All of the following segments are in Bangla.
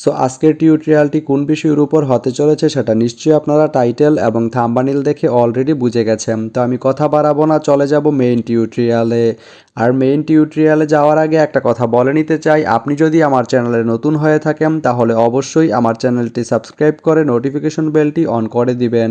সো আজকের টিউটোরিয়ালটি কোন বিষয়ের উপর হতে চলেছে সেটা নিশ্চয়ই আপনারা টাইটেল এবং থাম্বানিল দেখে অলরেডি বুঝে গেছেন। তো আমি কথা বাড়াবো না, চলে যাব মেইন টিউটোরিয়ালে আর মেইন টিউটোরিয়ালে যাওয়ার আগে একটা কথা বলে নিতে চাই। আপনি যদি আমার চ্যানেলে নতুন হয়ে থাকেন, তাহলে অবশ্যই আমার চ্যানেলটি সাবস্ক্রাইব করে নোটিফিকেশন বেলটি অন করে দিবেন।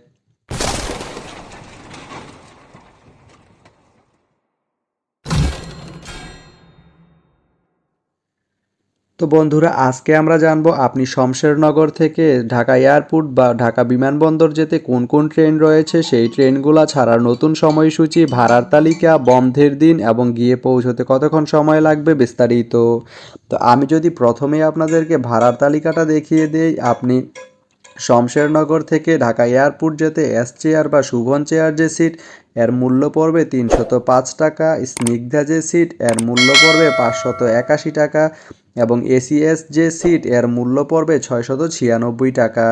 তো বন্ধুরা, আজকে আমরা জানব আপনি শমশেরনগর থেকে ঢাকা এয়ারপোর্ট বা ঢাকা বিমানবন্দর যেতে কোন কোন ট্রেন রয়েছে, সেই ট্রেনগুলো ছাড়ার নতুন সময়সূচি, ভাড়ার তালিকা, বন্ধের দিন এবং গিয়ে পৌঁছতে কতক্ষণ সময় লাগবে বিস্তারিত। তো আমি যদি প্রথমে আপনাদেরকে ভাড়ার তালিকাটা দেখিয়ে দিই, আপনি শমশেরনগর থেকে ঢাকা এয়ারপোর্ট যেতে এস চেয়ার বা শুভন চেয়ার যে সিট, এর মূল্য পড়বে তিনশত পাঁচ টাকা। স্নিগ্ধা যে সিট, এর মূল্য পড়বে পাঁচশত একাশি টাকা। এবং এসিএস যে সিট, এর মূল্য পড়বে ছয়শত ছিয়ানব্বই টাকা।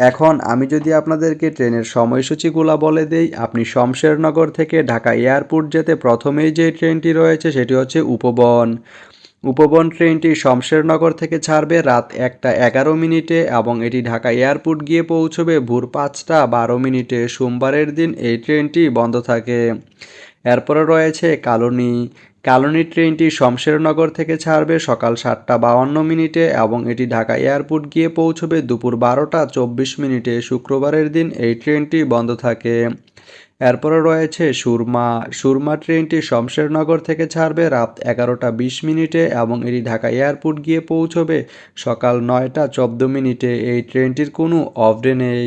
এখন আমি যদি আপনাদেরকে ট্রেনের সময়সূচিগুলো বলে দেই, আপনি শমশেরনগর থেকে ঢাকা এয়ারপোর্ট যেতে প্রথমেই যে ট্রেনটি রয়েছে, সেটি হচ্ছে উপবন। উপবন ট্রেনটি শমশেরনগর থেকে ছাড়বে রাত একটা এগারো মিনিটে এবং এটি ঢাকা এয়ারপোর্ট গিয়ে পৌঁছবে ভোর পাঁচটা বারো মিনিটে। সোমবারের দিন এই ট্রেনটি বন্ধ থাকে। এরপরে রয়েছে কালনী। কালনী ট্রেনটি শমশেরনগর থেকে ছাড়বে সকাল সাতটা বাউন্ন মিনিটে এবং এটি ঢাকা এয়ারপোর্ট গিয়ে পৌঁছবে দুপুর বারোটা চব্বিশ মিনিটে। শুক্রবারের দিন এই ট্রেনটি বন্ধ থাকে। এরপরে রয়েছে সুরমা। সুরমা ট্রেনটি শমশেরনগর থেকে ছাড়বে রাত এগারোটা বিশ মিনিটে এবং এটি ঢাকা এয়ারপোর্ট গিয়ে পৌঁছবে সকাল নয়টা চোদ্দ মিনিটে। এই ট্রেনটির কোনো অফ ডে নেই।